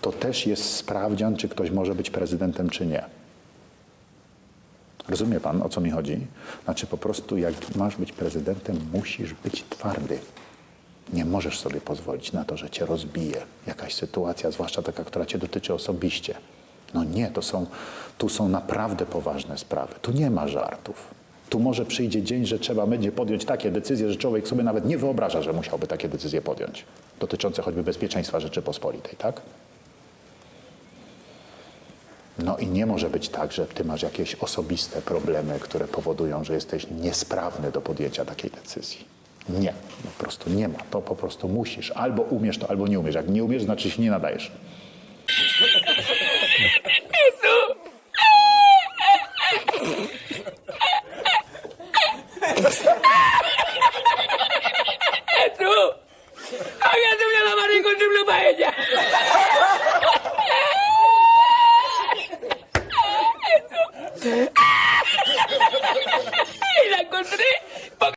to też jest sprawdzian, czy ktoś może być prezydentem, czy nie. Rozumie pan, o co mi chodzi? Znaczy po prostu jak masz być prezydentem, musisz być twardy. Nie możesz sobie pozwolić na to, że cię rozbije jakaś sytuacja, zwłaszcza taka, która cię dotyczy osobiście. No nie, to są, tu są naprawdę poważne sprawy. Tu nie ma żartów. Tu może przyjdzie dzień, że trzeba będzie podjąć takie decyzje, że człowiek sobie nawet nie wyobraża, że musiałby takie decyzje podjąć. Dotyczące choćby bezpieczeństwa Rzeczypospolitej, tak? No i nie może być tak, że ty masz jakieś osobiste problemy, które powodują, że jesteś niesprawny do podjęcia takiej decyzji. Nie, po prostu nie ma. To po prostu musisz. Albo umiesz to, albo nie umiesz. Jak nie umiesz, znaczy się nie nadajesz. ¡Tú! ¡Hágase una lavada y triple paella! ¡Y la encontré!